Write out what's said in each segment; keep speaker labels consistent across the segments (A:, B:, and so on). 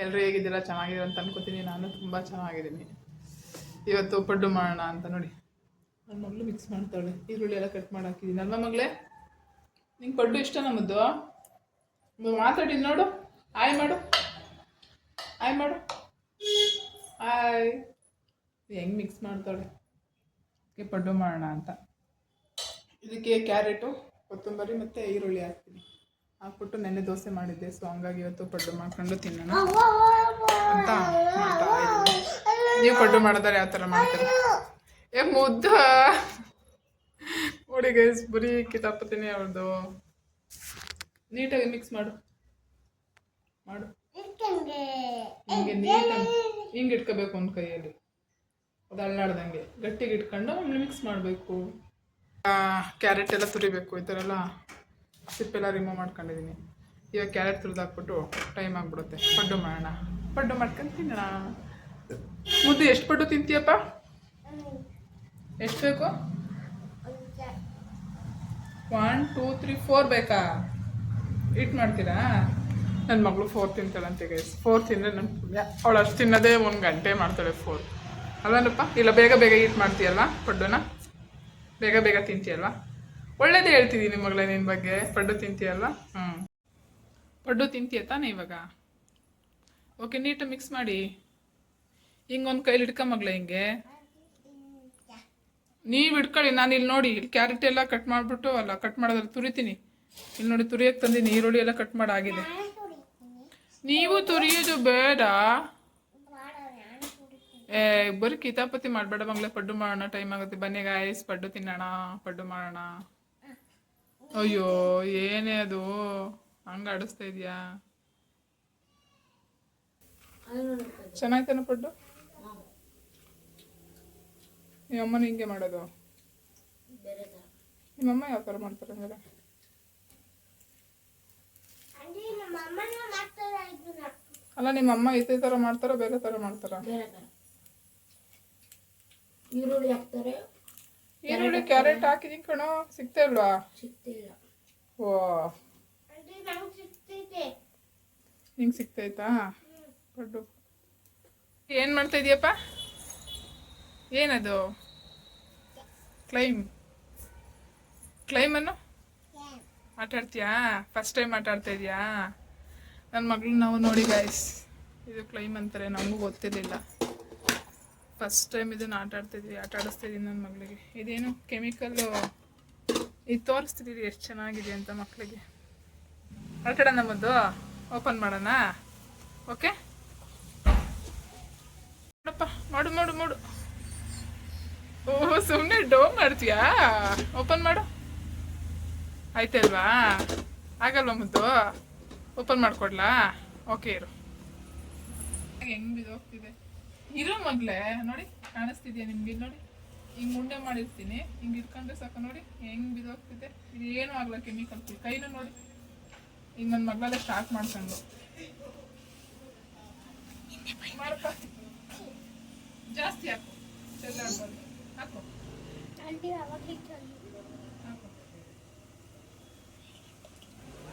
A: ಎಲ್ಲರೂ ಹೇಗಿದ್ದೀರಾ? ಚೆನ್ನಾಗಿದ್ದೀರ ಅಂತ ಅನ್ಕೋತೀನಿ. ನಾನು ತುಂಬ ಚೆನ್ನಾಗಿದ್ದೀನಿ. ಇವತ್ತು ಪಡ್ಡು ಮಾಡೋಣ ಅಂತ ನೋಡಿ. ನನ್ನ ಮಗಳು ಮಿಕ್ಸ್ ಮಾಡ್ತಾಳೆ. ಈರುಳ್ಳಿ ಎಲ್ಲ ಕಟ್ ಮಾಡಿ ಅಲ್ವಾ ಮಗಳೇ? ನಿಂಗೆ ಪಡ್ಡು ಇಷ್ಟ ನಮ್ಮದು ಮಾತಾಡಿ ನೋಡು. ಆಯ್ ಮಾಡು. ಆಯ್ ಮಾಡು. ಆಯ್ ಹೆಂಗೆ ಮಿಕ್ಸ್ ಮಾಡ್ತಾಳೆ? ಅದಕ್ಕೆ ಪಡ್ಡು ಮಾಡೋಣ ಅಂತ. ಇದಕ್ಕೆ ಕ್ಯಾರೆಟು, ಕೊತ್ತಂಬರಿ ಮತ್ತು ಈರುಳ್ಳಿ ಹಾಕ್ತೀನಿ. ಹಾಕ್ಬಿಟ್ಟು ನೆನ್ನೆ ದೋಸೆ ಮಾಡಿದ್ದೆ ಸೊ ಹಂಗಾಗಿ ಇವತ್ತು ಪಡ್ಡು ಮಾಡ್ಕೊಂಡು ತಿನ್ನೋಣ ಅಂತ ನೀವು ಪಡ್ಡು ಮಾಡಿದ್ರೆ ಯಾವ ಥರ ಮಾಡ್ತಾರೆ ಏ ಮುದ್ದ ನೋಡಿ ಗೈಸ್ ಬರೀ ಕಿತಾಪತಿನಿ ಅವ್ರದ್ದು ನೀಟಾಗಿ ಮಿಕ್ಸ್ ಮಾಡು ಮಾಡು ಹಿಂಗೆ ನೀಟಾಗಿ ಹಿಂಗೆ ಇಟ್ಕೋಬೇಕು ಒಂದು ಕೈಯಲ್ಲಿ ಅದು ಅಲ್ಲಾಡ್ದಂಗೆ ಗಟ್ಟಿಗೆ ಇಟ್ಕೊಂಡು ಆಮೇಲೆ ಮಿಕ್ಸ್ ಮಾಡಬೇಕು ಕ್ಯಾರೆಟ್ ಎಲ್ಲ ತುರಿಬೇಕು ಈ ಥರ ಎಲ್ಲ ಸಿಪ್ಪೆಲ್ಲ ರಿಮೂವ್ ಮಾಡ್ಕೊಂಡಿದ್ದೀನಿ ಇವಾಗ ಕ್ಯಾರೆಟ್ ತುರಿದಾಕ್ಬಿಟ್ಟು ಟೈಮ್ ಆಗಿಬಿಡುತ್ತೆ. ಪಡ್ಡು ಮಾಡೋಣ. ಪಡ್ಡು ಮಾಡ್ಕೊಂಡು ತಿನ್ನೋಣ. ಮುದ್ದು ಎಷ್ಟು ಪಡ್ಡು ತಿಂತೀಯಪ್ಪ? ಎಷ್ಟು ಬೇಕು? ಒನ್ ಟೂ ತ್ರೀ ಫೋರ್ ಬೇಕಾ? ಈಟ್ ಮಾಡ್ತೀರಾ? ನನ್ನ ಮಗಳು ಫೋರ್ ತಿಂತಾಳಂತೆ ಗೈಸ್ ಫೋರ್ ತಿಂದರೆ ನನ್ನ ಪುಣ್ಯ. ಅವಳು ಅಷ್ಟು ತಿನ್ನೋದೇ ಒಂದು ಗಂಟೆ ಮಾಡ್ತಾಳೆ ಫೋರ್ ಅಲ್ಲನಪ್ಪ ಇಲ್ಲ, ಬೇಗ ಬೇಗ ಈಟ್ ಮಾಡ್ತೀಯಲ್ವಾ ಪಡ್ಡುನ ಬೇಗ ಬೇಗ ತಿಂತೀಯಲ್ವಾ? ಒಳ್ಳೇದೇ ಹೇಳ್ತಿದ್ದೀನಿ ಮಗಳೇ ನಿನ್ನ ಬಗ್ಗೆ. ಪಡ್ಡು ತಿಂತೀಯಲ್ಲ ಹ್ಞೂ ಪಡ್ಡು ತಿಂತೀಯ ತಾನೇ ಇವಾಗ? ಓಕೆ ನೀಟು ಮಿಕ್ಸ್ ಮಾಡಿ. ಹಿಂಗೊಂದು ಕೈಲಿ ಹಿಡ್ಕ ಮಗಳೇ ಹಿಂಗೆ. ನೀವು ಹಿಡ್ಕೊಳ್ಳಿ, ನಾನು ಇಲ್ಲಿ ನೋಡಿ ಇಲ್ಲಿ ಕ್ಯಾರೆಟ್ ಎಲ್ಲ ಕಟ್ ಮಾಡಿಬಿಟ್ಟು, ಅಲ್ಲ ಕಟ್ ಮಾಡೋದ್ರಲ್ಲಿ ತುರಿತೀನಿ. ಇಲ್ಲಿ ನೋಡಿ ತುರಿಯಕ್ಕೆ ತಂದಿನಿ, ಈರುಳ್ಳಿ ಎಲ್ಲ ಕಟ್ ಮಾಡಾಗಿದೆ. ನೀವು ತುರಿಯೋದು ಬೇಡ. ಏ, ಬರೀ ಕಿತಾಪತಿ ಮಾಡಬೇಡ ಮಗಳೇ, ಪಡ್ಡು ಮಾಡೋಣ ಟೈಮ್ ಆಗುತ್ತೆ. ಬನ್ನಿ ಗಾಯಸ್ ಪಡ್ಡು ತಿನ್ನೋಣ, ಪಡ್ಡು ಮಾಡೋಣ. ಅಯ್ಯೋ ಏನೇ ಅದು? ಹಂಗ ಆಡಿಸ್ತಾ ಇದೆಯಾ? ಚೆನ್ನಾಯ್ತಾನ ಪಡ್ಡು? ನಿಮ್ಮಮ್ಮನ ಹಿಂಗೆ ಮಾಡೋದು? ನಿಮ್ಮಮ್ಮ ಯಾವ ಥರ ಮಾಡ್ತಾರೆ ಹಂಗಾರೆ? ಅಲ್ಲ ನಿಮ್ಮಮ್ಮ ಇದೇ ಥರ ಮಾಡ್ತಾರೋ ಬೇರೆ ಥರ ಮಾಡ್ತಾರ?
B: ಈರುಳ್ಳಿ ಹಾಕ್ತಾರೆ.
A: ಈರುಳ್ಳಿ ಕ್ಯಾರೆಟ್ ಹಾಕಿದೀನಿ ಕಣೋ. ಸಿಗ್ತಾ ಇಲ್ವಾ?
B: ಸಿಗ್ತಿಲ್ಲ.
A: ಓ. ನಿಂಗೆ ಸಿಗ್ತೈತಾ? ಕಡ್ಡು ಏನು ಮಾಡ್ತಾ ಇದೀಯಪ್ಪ? ಏನದು? ಕ್ಲೈಮ್. ಕ್ಲೈಮನ್ನು? ಆಟ ಆಡ್ತೀಯಾ ಫಸ್ಟ್ ಟೈಮ್ ಆಟಾಡ್ತಾ ಇದೀಯಾ? ನನ್ನ ಮಗಳು ನಾವು ನೋಡಿ ಗಾಯ್ಸ್ ಇದು ಕ್ಲೈಮ್ ಅಂತಾರೆ ನಮಗೂ ಗೊತ್ತಿರಲಿಲ್ಲ. ಫಸ್ಟ್ ಟೈಮ್ ಇದನ್ನು ಆಟ ಆಡ್ತಿದ್ವಿ, ಆಟ ಆಡಿಸ್ತಿದ್ದೀನಿ ನನ್ನ ಮಗಳಿಗೆ. ಇದೇನು ಕೆಮಿಕಲ್ಲು ಇದು ತೋರಿಸ್ತಿದ್ದೀರಿ ಎಷ್ಟು ಚೆನ್ನಾಗಿದೆ ಅಂತ ಮಕ್ಕಳಿಗೆ ಆಟಾಡೋಣ ನಮ್ಮದು ಓಪನ್ ಮಾಡೋಣ? ಓಕೆ ನೋಡಪ್ಪ ಮಾಡು ಮಾಡು ಮಾಡು ಓ ಸುಮ್ಮನೆ ಡೋ ಮಾಡ್ತೀಯಾ ಓಪನ್ ಮಾಡು. ಆಯ್ತಲ್ವಾ ಆಗಲ್ವ ಮುದ್ದು ಓಪನ್ ಮಾಡಿಕೊಡ್ಲಾ? ಓಕೆ ಇರು. ಹೆಂಗ್ ಬಿದ್ದೋಗ್ತಿದೆ? ಇರು ಮಗ್ಲೆ ನೋಡಿ ಕಾಣಿಸ್ತಿದ್ಯಾ ನಿಮ್ಗೆ ಇಲ್ಲಿ ನೋಡಿ. ಹಿಂಗ್ ಉಂಡೆ ಮಾಡಿರ್ತೀನಿ ಹಿಂಗ್ ಇಟ್ಕೊಂಡ್ರೆ ಸಾಕು ನೋಡಿ ಹೆಂಗ್ ಬಿದೋಗ್ತಿದೆ ಇದು ಏನೂ ಆಗಲ್ಲ ಕೆಮಿಕಲ್ ಕೈನೂ ನೋಡಿ ಈಗ ನನ್ನ ಮಗಳೆಲ್ಲ ಸ್ಟಾರ್ಟ್ ಮಾಡ್ಕೊಂಡು. ಜಾಸ್ತಿ ಹಾಕು. ಚೆಲ್ಲಾಡ್ಬಾರ್ದು ಹಾಕು.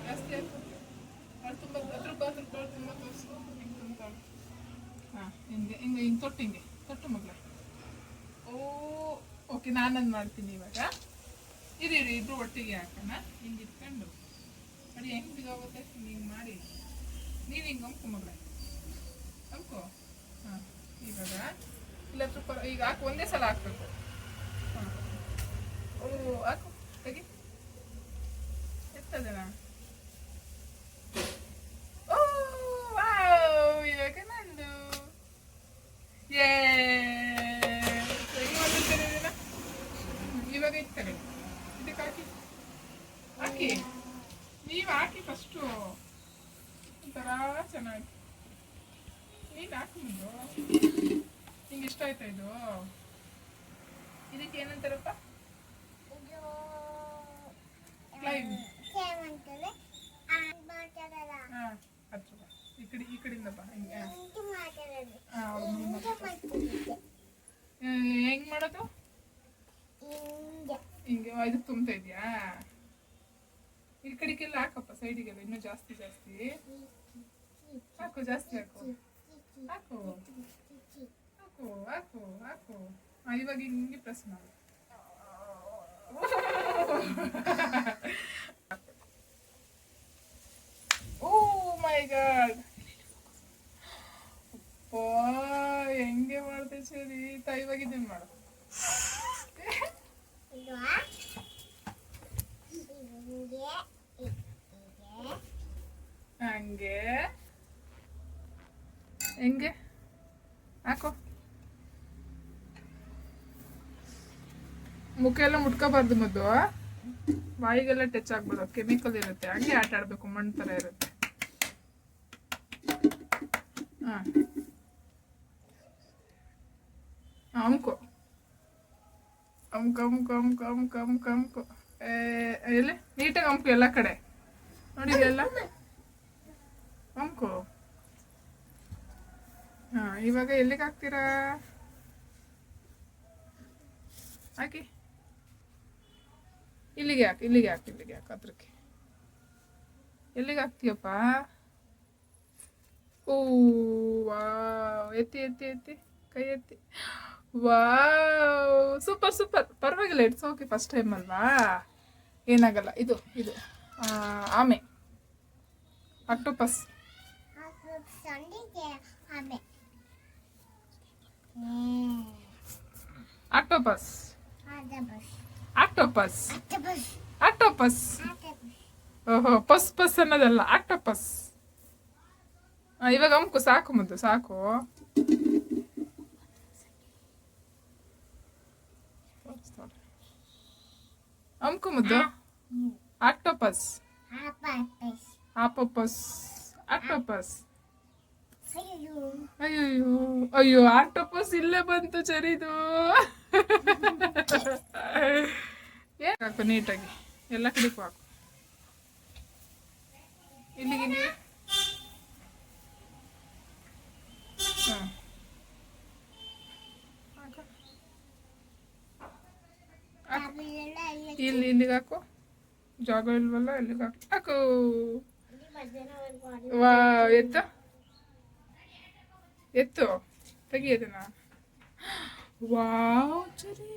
A: ಜಾಸ್ತಿ ಹಾಕು ಅದು ತುಂಬ ಅದ್ರ ಬಾತ್ರ ತುಂಬ ತೋರಿಸು ಹಿಂಗೆ ತುಂಬ್ತಾಳೆ ಹಾಂ ಹಿಂಗೆ ಹಿಂಗೆ ಹಿಂಗೆ ತೊಟ್ಟು ಹಿಂಗೆ, ತೊಟ್ಟು ಮಗಳ. ಓ, ಓಕೆ, ನಾನೊಂದು ಮಾಡ್ತೀನಿ ಇವಾಗ. ಇರಿ ಇರಿ, ಇಬ್ರು ಒಟ್ಟಿಗೆ ಹಾಕೋಣ. ಹಿಂಗೆ ಇಟ್ಕೊಂಡು. ಅಡಿ ಹೆಂಗೆ ಬಿದ್ದೋಗುತ್ತೆ ಹಿಂಗೆ ಮಾಡಿ. ನೀವು ಹಿಂಗೆ ಅಂಕು ಮಗಳ. ಅಂಕು ಹಾಂ, ಇವಾಗ. ಇಲ್ಲ ತುಪ್ಪ ಈಗ ಹಾಕು, ಒಂದೇ ಸಲ ಹಾಕಬೇಕು. ಹಾಂ. ಓ, ಹಾಕು, ತೆಗಿ. ಎತ್ತದನಾ ಓ ವಾವ್ ಇವಾಗ ನಂದು ಯೇ ತೆಗಿ ಒಂದು ತೆರೆದಿನ ಇವಾಗ ಇತ್ತರೆ ಇದಕ್ಕೆ ಹಾಕಿ ಹಾಕಿ ನೀವು ಹಾಕಿ ಫಸ್ಟು ಒಂಥರ ಚೆನ್ನಾಗಿ. ನೀನು ಹಾಕಿ ನಿಂಗೆ ಇಷ್ಟ ಆಯ್ತಾ ಇದು? ಇದಕ್ಕೆ ಏನಂತಾರಪ್ಪ? ಕ್ಲೈಮ್ ಹಾಂ ಹತ್ರ ಬಾ. ಈ ಕಡೆ ಈ ಕಡೆಯಿಂದ ಬಾ ಹಿಂಗೆ ಹಾಂ ಹೌದು ನೀನು ಮತ್ತೆ. ಹೆಂಗ್. ಮಾಡೋದು ಹಿಂಗೆ ಇದಕ್ಕೆ ತುಂಬ್ತಾ ಇದೆಯಾ? ಈ ಕಡೆಗೆಲ್ಲ ಹಾಕಪ್ಪ ಸೈಡಿಗೆಲ್ಲ ಇನ್ನೂ ಜಾಸ್ತಿ ಜಾಸ್ತಿ. ಹಾಕು ಜಾಸ್ತಿ ಹಾಕು. ಹಾಕು. ಹಾಕು ಹಾಕು ಹಾಕು. ಇವಾಗ ಹಿಂಗೆ ಪ್ರೆಸ್ ಮಾಡು. Oh my god. ಅಪ್ಪ ಹೆಂಗೆ ಮಾಡ್ದೆ ಸರಿ ತಾಯಿವಾಗಿದ್ದೇನು ಮಾಡು. ಹಂಗೆ. ಹೆಂಗೆ? ಹಾಕೋ. ಮುಖ ಎಲ್ಲ ಮುಟ್ಕೋಬಾರ್ದು ಮದ್ದು. ಬಾಯಿಗೆಲ್ಲ ಟಚ್ ಆಗ್ಬಾರ್ದು ಕೆಮಿಕಲ್ ಇರುತ್ತೆ. ಹಂಗೆ ಆಟ ಆಡ್ಬೇಕು. ಮಣ್ಣು ಥರ ಇರುತ್ತೆ. ಹಾಂ. ಅಮ್ಕೋ ಅಮ್ಕ ಅಮ್ಕ ಅಮ್ಕ ಅಮ್ಕ ಅಮ್ಕ ಅಮ್ಕೋ ಎಲ್ಲಿ? ನೀಟಾಗಿ ಅಮ್ಕು ಎಲ್ಲ ಕಡೆ. ನೋಡಿ ಎಲ್ಲ. ಅಮ್ಕೋ ಹಾ, ಇವಾಗ ಎಲ್ಲಿಗೆ ಹಾಕ್ತೀರಾ? ಹಾಕಿ. ಇಲ್ಲಿಗೆ ಹಾಕಿ ಇಲ್ಲಿಗೆ ಹಾಕಿ ಇಲ್ಲಿಗೆ ಹಾಕಿ, ಅದ್ರಕ್ಕೆ. ಎಲ್ಲಿಗೆ ಹಾಕ್ತೀಯಪ್ಪ? ಓ ಎತ್ತಿ ಎತ್ತಿ ಎತ್ತಿ. ಕೈ ಎತ್ತಿ. ವಾವ್ ಸೂಪರ್ ಸೂಪರ್ ಪರವಾಗಿಲ್ಲ ಇಟ್ಸ್ ಓಕೆ ಫಸ್ಟ್ ಟೈಮ್ ಅಲ್ವಾ? ಏನಾಗಲ್ಲ, ಇದು ಇದು. ಆಮೆ. ಅಕ್ಟೋಪಸ್ ಆಕ್ಟೋಪಸ್ ಆಕ್ಟೋಪಸ್ ಆಕ್ಟೋಪಸ್ ಓಹೋ, ಪಸ್ ಪಸ್ ಅನ್ನೋದಲ್ಲ ಆಕ್ಟೋಪಸ್ ಇವಾಗ ಅಮ್ಕು ಸಾಕು ಮುದ್ದು, ಸಾಕು. ಅಮ್ಕು ಆಕ್ಟೋಪಸ್. ಆಪೋಪಸ್. ಆಕ್ಟೋಪಸ್. ಅಯ್ಯೋ ಅಯ್ಯೋ, ಆಕ್ಟೋಪಸ್ ಇಲ್ಲೇ ಬಂತು ಚರಿದು. ಹಾಕು, ನೀಟಾಗಿ. ಎಲ್ಲ ಕಡೆಗೂ ಹಾಕು. ಇಲ್ಲಿಗೆ ಇಲ್ಲಿಗೆ ಹಾಂ ಹಾಕು ಜಾಗ ಇಲ್ವಲ್ಲ ಇಲ್ಲಿಗೆ ಹಾಕು ವಾ, ಎತ್ತು? ಎತ್ತು? ತೆಗಿ ಅದನ್ನ ವಾವ್, ಚರಿ!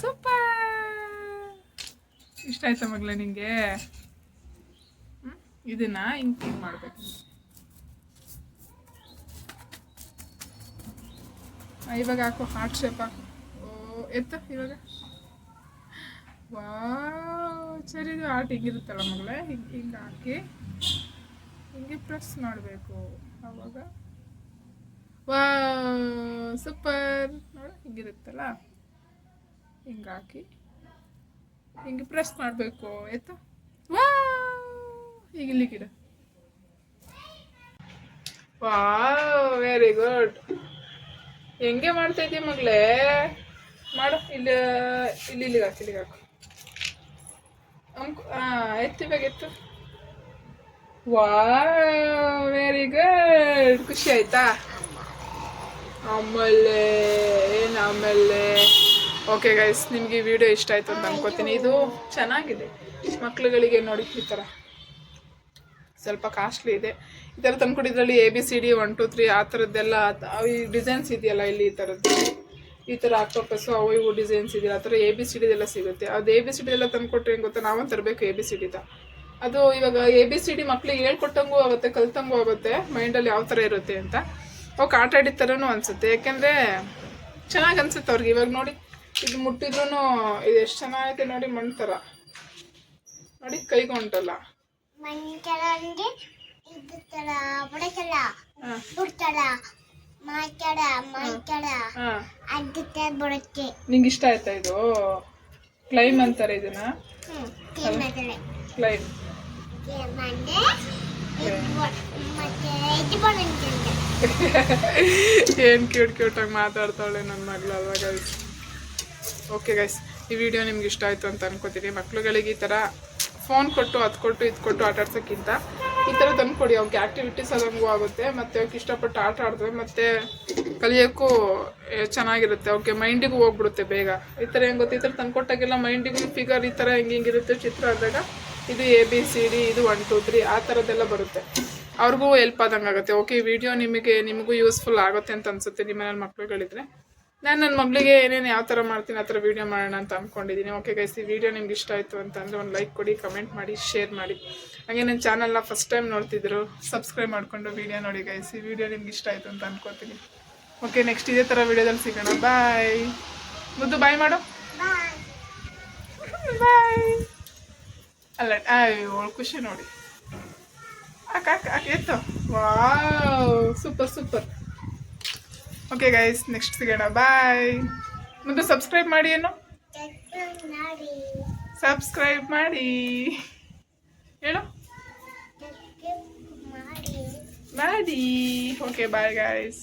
A: ಸೂಪರ್! ಇಷ್ಟ ಆಯ್ತಾ ಮಗ್ಲ ನಿಂಗೆ? ಇದನ್ನ ಹಿಂಗ್ ಕ್ಲೀನ್ ಮಾಡ್ಬೇಕು. ಇವಾಗ ಹಾಕು, ಹಾರ್ಟ್ ಶೇಪ್ ಹಾಕು. ಓ, ಎತ್ತು ಇವಾಗ? ಸರಿ, ಇದು ಆಟ ಹಿಂಗಿರುತ್ತಲ್ಲ ಮಗಳೇ? ಹಿಂಗೆ ಹಿಂಗೆ ಹಾಕಿ. ಹಿಂಗೆ ಪ್ರೆಸ್ ಮಾಡಬೇಕು ಆವಾಗ ವಾ ಸೂಪರ್. ನೋಡು, ಹಿಂಗಿರುತ್ತಲ್ಲ? ಹಿಂಗೆ ಹಾಕಿ. ಹಿಂಗೆ ಪ್ರೆಸ್ ಮಾಡಬೇಕು. ಎತ್ತು? ವಾ ಈಗ ಇಲ್ಲಿಗಿಡು ವಾ ವೆರಿ ಗುಡ್. ಹೆಂಗೆ ಮಾಡ್ತಾ ಇದೀಯ ಮಗಳೇ? ಮಾಡು, ಇಲ್ಲಿ ಇಲ್ಲಿ, ಇಲ್ಲಿಗೆ ಹಾಕಿ, ಇಲ್ಲಿಗೆ ಹಾಕು. ಎತ್ತು ಇವಾಗ ಎತ್ತು. ವಾ ವೆರಿ ಗುಡ್ ಖುಷಿ ಆಯ್ತಾ? ಆಮೇಲೆ, ಏನು ಆಮೇಲೆ? ಓಕೆ ಗೈಸ್ ನಿಮಗೆ ಈ ವಿಡಿಯೋ ಇಷ್ಟ ಆಯ್ತು ಅಂತ ಅನ್ಕೋತೀನಿ. ಇದು ಚೆನ್ನಾಗಿದೆ. ಮಕ್ಳುಗಳಿಗೆ ನೋಡಿ ಈ ಥರ ಸ್ವಲ್ಪ ಕಾಸ್ಟ್ಲಿ ಇದೆ. ಈ ಥರ ತಂದ್ಕೊಡಿದ್ರಲ್ಲಿ A B C D one two three ಆ ಥರದ್ದೆಲ್ಲ ಈ ಡಿಸೈನ್ಸ್ ಇದೆಯಲ್ಲ ಇಲ್ಲಿ ಈ ಥರದ್ದು ಈ ಥರ ಆಕ್ಟೋಪಸ್ಸು ಅವು ಇವು ಡಿಸೈನ್ಸ್ ಇದೆಯಲ್ಲ ಆ ಥರ ಎ ಬಿ ಸಿ ಡಿದೆಲ್ಲ ಸಿಗುತ್ತೆ. ಅದು ಎ ಬಿ ಸಿ ಡಿದೆಲ್ಲ ತಂದುಕೊಟ್ರೆ ಹೆಂಗೆ ಗೊತ್ತಾ? ನಾವೊಂದು ತರಬೇಕು ಎ ಬಿ ಸಿ ಡಿದ ಅದು ಇವಾಗ ಎ ಬಿ ಸಿ ಡಿ ಮಕ್ಳಿಗೆ ಹೇಳ್ಕೊಟ್ಟಂಗೂ ಆಗುತ್ತೆ ಕಲ್ತಂಗೂ ಆಗುತ್ತೆ. ಮೈಂಡಲ್ಲಿ ಯಾವ ಥರ ಇರುತ್ತೆ ಅಂತ. ಅವಕ್ಕೆ ಆಟ ಆಡಿದ ಥರನೂ ಅನಿಸುತ್ತೆ. ಯಾಕೆಂದರೆ ಚೆನ್ನಾಗಿ ಅನ್ಸುತ್ತೆ ಅವ್ರಿಗೆ. ಇವಾಗ ನೋಡಿ ಇದು ಮುಟ್ಟಿದ್ರೂ ಇದು ಎಷ್ಟು ಚೆನ್ನಾಗೈತೆ ನೋಡಿ ಮಣ್ಣು ಥರ ನೋಡಿ ಕೈಗೆ ಹೊಂಟಲ್ಲ
B: ಮಂಚರ ಇದು ತರ ಬುಡಕಲ್ಲ
A: ಹಾಂ. ನಿಂಗೆ ಇಷ್ಟ ಆಯ್ತಾ ಇದು? ಕ್ಲೈಮ್ ಅಂತಾರೆ ಇದನ್ನ? ಕ್ಲೈಮ್ ಏನು ಕ್ಯೂಟ್ ಕ್ಯೂಟಾಗಿ ಮಾತಾಡ್ತಾಳೆ ನನ್ನ ಮಗಳು ಅಲ್ವಾ ಗೈಸ್ ಓಕೆ ಗೈಸ್ ಈ ವಿಡಿಯೋ ನಿಮ್ಗೆ ಇಷ್ಟ ಆಯಿತು ಅಂತ ಅನ್ಕೋತೀನಿ. ಮಕ್ಳುಗಳಿಗೆ ಈ ಥರ ಫೋನ್ ಕೊಟ್ಟು ಅದು ಕೊಟ್ಟು ಇದು ಕೊಟ್ಟು ಆಟ ಆಡ್ಸೋಕ್ಕಿಂತ ಈ ಥರ ತಂದ್ಕೊಡಿ. ಅವ್ರಿಗೆ ಆ್ಯಕ್ಟಿವಿಟೀಸ್ ಆದಂಗೂ ಆಗುತ್ತೆ. ಮತ್ತು ಅವ್ಕೆ ಇಷ್ಟಪಟ್ಟು ಆಟ ಆಡಿದ್ರೆ ಮತ್ತು ಕಲಿಯೋಕ್ಕೂ ಚೆನ್ನಾಗಿರುತ್ತೆ. ಅವ್ಕೆ ಮೈಂಡಿಗೂ ಹೋಗ್ಬಿಡುತ್ತೆ ಬೇಗ. ಈ ಥರ ಹೆಂಗೆ ಗೊತ್ತು? ಈ ಥರ ಮೈಂಡಿಗೂ ಫಿಗರ್ ಈ ಥರ ಹೆಂಗೆ ಹಿಂಗಿರುತ್ತೆ ಚಿತ್ರ ಆದಾಗ ಇದು ಎ ಬಿ ಸಿ ಡಿ ಇದು ಒನ್ ಟು ತ್ರೀ ಆ ಥರದ್ದೆಲ್ಲ ಬರುತ್ತೆ. ಅವ್ರಿಗೂ ಹೆಲ್ಪ್ ಆದಂಗೆ ಆಗುತ್ತೆ ಓಕೆ ವಿಡಿಯೋ ನಿಮಗೆ, ನಿಮಗೂ ಯೂಸ್ಫುಲ್ ಆಗುತ್ತೆ ಅಂತ ಅನ್ಸುತ್ತೆ. ನಿಮ್ಮ ಮನೇಲಿ ಮಕ್ಳುಗಳಿದ್ರೆ. ನಾನು ನನ್ನ ಮಗಳಿಗೆ ಏನೇನು ಯಾವ ಥರ ಮಾಡ್ತೀನಿ ಆ ಥರ ವೀಡಿಯೋ ಮಾಡೋಣ ಅಂತ ಅಂದ್ಕೊಂಡಿದ್ದೀನಿ ಓಕೆ ಗೈಸ್ ಈ ವಿಡಿಯೋ ನಿಮ್ಗೆ ಇಷ್ಟ ಆಯಿತು ಅಂತಂದರೆ ಒಂದು ಲೈಕ್ ಕೊಡಿ ಕಮೆಂಟ್ ಮಾಡಿ ಶೇರ್ ಮಾಡಿ. ಹಾಗೆ ನನ್ನ ಚಾನಲ್ನ ಫಸ್ಟ್ ಟೈಮ್ ನೋಡ್ತಿದ್ರು ಸಬ್ಸ್ಕ್ರೈಬ್ ಮಾಡಿಕೊಂಡು ವೀಡಿಯೋ ನೋಡಿ ಗೈಸ್ ಈ ವಿಡಿಯೋ ನಿಮ್ಗೆ ಇಷ್ಟ ಆಯಿತು ಅಂತ ಅನ್ಕೋತೀನಿ. ಓಕೆ ನೆಕ್ಸ್ಟ್ ಇದೇ ಥರ ವೀಡಿಯೋದಲ್ಲಿ ಸಿಗೋಣ. ಬಾಯ್ ಮುದ್ದು ಬಾಯ್ ಮಾಡು.
B: ಬಾಯ್
A: ಬಾಯ್ ಅಲ್ಲ ಅಯ್ಯೋ ಖುಷಿ ನೋಡಿ. ಅಕ್ಕ ಅಕ್ಕ ಎತ್ತು. Wow super super okay guys next ಸಿಗೋಣ. ಬಾಯ್ ಮುಂದೆ ಸಬ್ಸ್ಕ್ರೈಬ್ ಮಾಡಿ ಏನು? ಸಬ್ಸ್ಕ್ರೈಬ್ ಮಾಡಿ. ಹೇಳು
B: ಮಾಡಿ.
A: ಮಾಡಿ ಓಕೆ ಬಾಯ್ ಗೈಸ್